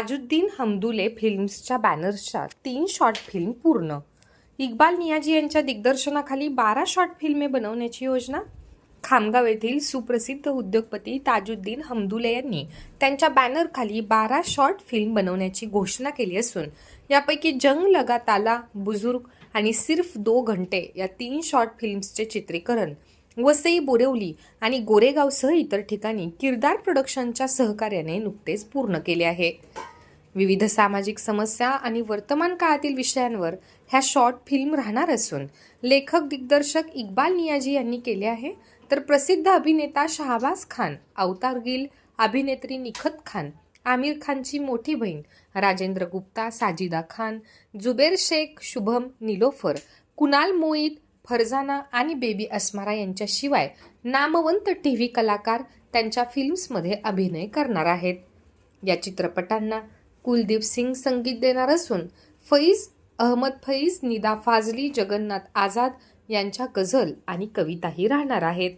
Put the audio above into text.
ताजुद्दीन हमदुले फिल्म्सच्या बॅनर्सच्या तीन शॉर्ट फिल्म पूर्ण. इक्बाल नियाजी यांच्या दिग्दर्शनाखाली बारा शॉर्ट फिल्मे बनवण्याची योजना? खामगाव येथील सुप्रसिद्ध उद्योगपती ताजुद्दीन हमदुले यांनी त्यांच्या बॅनरखाली बारा शॉर्ट फिल्म बनवण्याची घोषणा केली असून यापैकी जंग लगा ताला बुजुर्ग आणि सिर्फ दो घंटे या तीन शॉर्ट फिल्म्सचे चित्रीकरण वसई बोरेवली आणि गोरेगावसह इतर ठिकाणी किरदार प्रोडक्शनच्या सहकार्याने नुकतेच पूर्ण केले आहे. विविध सामाजिक समस्या आणि वर्तमान काळातील विषयांवर ह्या शॉर्ट फिल्म राहणार असून लेखक दिग्दर्शक इक्बाल नियाजी यांनी केले आहे. तर प्रसिद्ध अभिनेता शहाबाज खान अवतार गिल अभिनेत्री निखत खान आमिर खानची मोठी बहीण राजेंद्र गुप्ता साजिदा खान जुबेर शेख शुभम निलोफर कुणाल मोईत फरजाना आणि बेबी अस्मारा यांच्याशिवाय नामवंत टी व्ही कलाकार त्यांच्या फिल्म्समध्ये अभिनय करणार आहेत. या चित्रपटांना कुलदीप सिंग संगीत देणार असून फैज अहमद फैज निदा फाजली जगन्नाथ आझाद यांच्या गझल आणि कविताही राहणार आहेत.